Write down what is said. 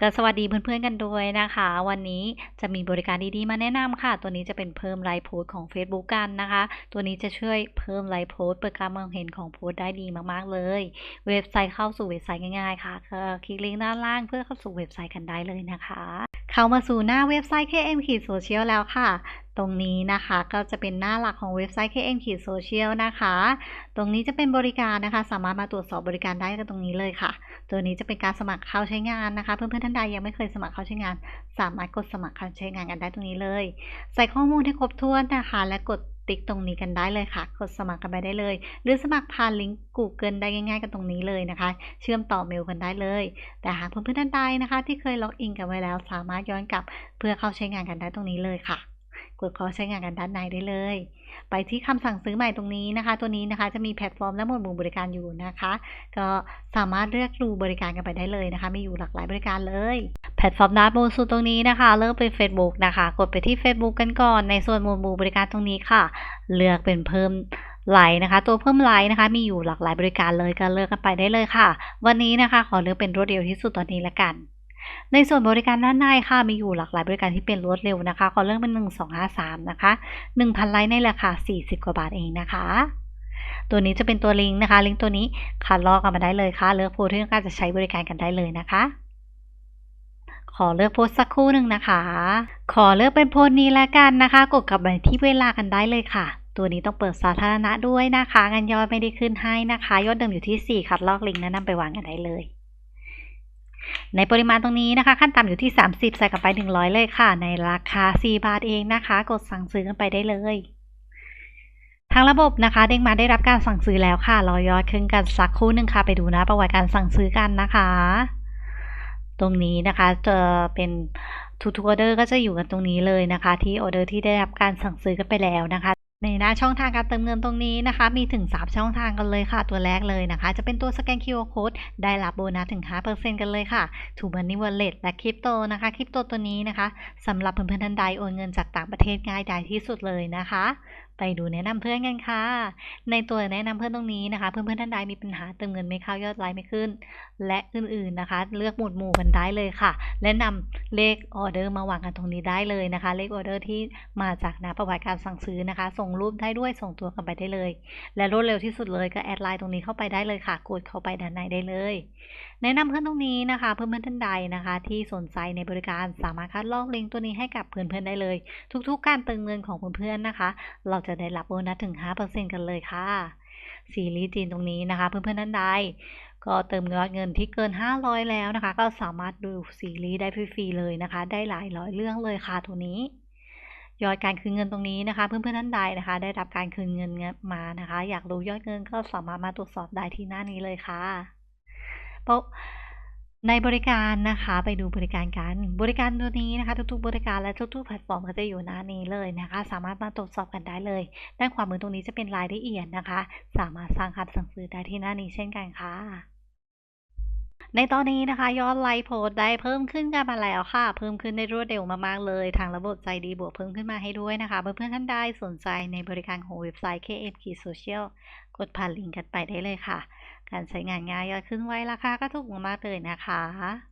ก็สวัสดีเพื่อนๆกันด้วยนะคะ วันนี้จะมีบริการดีๆมาแนะนำค่ะ ตัวนี้จะเป็นเพิ่มไลค์โพสของ Facebook กันนะคะ ตัวนี้จะช่วยเพิ่มไลค์โพสเปิดการมองเห็นของโพสได้ดีมากๆเลย เว็บไซต์เข้าสู่เว็บไซต์ง่ายๆค่ะก็คลิกลิงก์ด้านล่างเพื่อเข้าสู่เว็บไซต์กันได้เลยนะคะ เข้ามาสู่หน้าเว็บไซต์ KM ขีดโซเชียลแล้วค่ะ ตรงนี้นะคะก็จะเป็นหน้าหลักของเว็บไซต์ KM ขีดโซเชียลนะคะ ตรงนี้จะเป็นบริการนะคะ สามารถมาตรวจสอบบริการได้กันตรงนี้เลยค่ะ ตัวนี้จะเป็นการสมัครเข้าใช้งานนะคะ เพื่อนๆท่านใดยังไม่เคยสมัครเข้าใช้งาน สามารถกดสมัครเข้าใช้งานกันได้ตรงนี้เลย ใส่ข้อมูลให้ครบถ้วนนะคะ และกดติ๊กตรงนี้กันได้เลยค่ะ กดสมัครกันไปได้เลย หรือสมัครผ่านลิงก์ Google ได้ง่าย ๆ กันตรงนี้เลยนะคะ เชื่อมต่อเมลกันได้เลย แต่หากเพื่อนๆท่านใดนะคะ ที่เคยล็อกอินกันไว้แล้ว สามารถย้อนกลับเพื่อเข้าใช้งานกันได้ตรงนี้เลยค่ะ กดข้าใช้งานกันด้านในได้เลย ไปที่คำสั่งซื้อใหม่ตรงนี้นะคะ ตัวนี้นะคะจะมีแพลตฟอร์มและหมวดหมู่บริการอยู่นะคะ ก็สามารถเลือกดูบริการกันไปได้เลยนะคะ มีอยู่หลากหลายบริการเลย แพลตฟอร์มด้านบนสุดตรงนี้นะคะเลือกเป็น Facebook นะคะ กดไปที่ Facebook กันก่อนในส่วนหมวดหมู่บริการตรงนี้ค่ะ เลือกเป็นเพิ่มไลน์นะคะ ตัวเพิ่มไลน์นะคะ มีอยู่หลากหลายบริการเลยก็เลือกกันไปได้เลยค่ะ วันนี้นะคะ ขอเลือกเป็นรวดเร็วที่สุดตอนนี้ละกัน ในส่วนบริการด้านในค่ะมีอยู่หลากหลายบริการที่เป็นรวดเร็วนะคะขอเลือกเป็น 1253 นะคะ 1,000 ไลค์ในราคา 40 กว่าบาทเองนะคะ ตัวนี้จะเป็นตัวลิงก์นะคะ ลิงก์ตัวนี้คัดลอกกันมาได้เลยค่ะ เลือกโพสต์ที่ต้องการจะใช้บริการกันได้เลยนะคะขอเลือกโพสสักครู่หนึ่งนะคะ ขอเลือกเป็นโพสนี้แล้วกันนะคะ กดกลับไปที่เวลากันได้เลยค่ะ ตัวนี้ต้องเปิดสาธารณะด้วยนะคะงานยอดไม่ได้ขึ้นให้นะคะ ยอดเดิมอยู่ที่ 4คัดลอกลิงก์แนะนำไปวางกันได้เลย ในปริมาณตรงนี้นะคะ ขั้นต่ำอยู่ที่ 30 ใส่กลับไป 100 เลยค่ะ ในราคา 4 บาทเองนะคะ กดสั่งซื้อกันไปได้เลยทางระบบนะคะเด้งมาได้รับการสั่งซื้อแล้วค่ะรอยอดขึ้นกันสักครู่หนึ่งค่ะ ไปดูนะประวัติการสั่งซื้อกันนะคะ ตรงนี้นะคะจะเป็นทุกๆออเดอร์ก็จะอยู่กันตรงนี้เลยนะคะ ที่ออเดอร์ที่ได้รับการสั่งซื้อกันไปแล้วนะคะ ในหน้าช่องทางการเติมเงินตรงนี้นะคะ มีถึง 3 ช่องทางกันเลยค่ะ ตัวแรกเลยนะคะ จะเป็นตัวสแกน QR Code ได้รับโบนัสถึง 5%กันเลยค่ะถูก Money Wallet และคริปโตนะคะคริปโตตัวนี้นะคะสำหรับเพื่อนๆท่านใดโอนเงินจากต่างประเทศง่ายดายที่สุดเลยนะคะไปดูแนะนำเพื่อนกันค่ะ ในตัวแนะนำเพื่อนตรงนี้นะคะ เพื่อนๆท่านใดมีปัญหาเติมเงินไม่เข้ายอดไลค์ไม่ขึ้น และอื่นๆนะคะ เลือกหมวดหมู่กันได้เลยค่ะ และนำเลขออเดอร์มาวางกันตรงนี้ได้เลยนะคะ เลขออเดอร์ที่มาจากหน้าประวัติการสั่งซื้อนะคะ ส่งรูปได้ด้วยส่งตัวกันไปได้เลย และรวดเร็วที่สุดเลยก็แอดไลน์ตรงนี้เข้าไปได้เลยค่ะ กดเข้าไปด้านในได้เลย แนะนำเพื่อนตรงนี้นะคะ เพื่อนๆท่านใดนะคะ ที่สนใจในบริการสามารถคัดลอกลิงก์ตัวนี้ให้กับเพื่อนๆได้เลย ทุกๆ การเติมเงินของเพื่อนๆนะคะ เราจะได้รับโบนัสถึง 5%กันเลยค่ะ ซีรีส์จีนตรงนี้นะคะ เพื่อนๆท่านใดก็เติมยอดเงินที่เกิน 500 แล้วนะคะ ก็สามารถดูซีรีส์ได้ฟรีๆเลยนะคะ ได้หลายร้อยเรื่องเลยค่ะตัวนี้ ยอดการคืนเงินตรงนี้นะคะ เพื่อนๆท่านใดนะคะ ได้รับการคืนเงินมานะคะ อยากรู้ยอดเงินก็สามารถมาตรวจสอบได้ที่หน้านี้เลยค่ะเพราะ ในบริการนะคะไปดูบริการกันบริการตัวนี้นะคะ ทุกๆ บริการและทุกๆแพลตฟอร์มก็จะอยู่หน้านี้เลยนะคะ สามารถมาตรวจสอบกันได้เลยด้านขวามือตรงนี้จะเป็นรายละเอียดนะคะ สามารถสร้างคำสั่งซื้อได้ที่หน้านี้เช่นกันค่ะ ในตอนนี้นะคะยอดไลค์โพสได้เพิ่มขึ้นกันมาแล้วค่ะ เพิ่มขึ้นได้รวดเร็วมากๆเลย ทางระบบใจดีบวกเพิ่มขึ้นมาให้ด้วยนะคะเพื่อนๆท่านใดสนใจในบริการของเว็บไซต์ KMK Social กดผ่านลิงก์กันไปได้เลยค่ะ การใช้งานง่ายยอดขึ้นไวราคาก็ถูกมากๆเลยนะคะ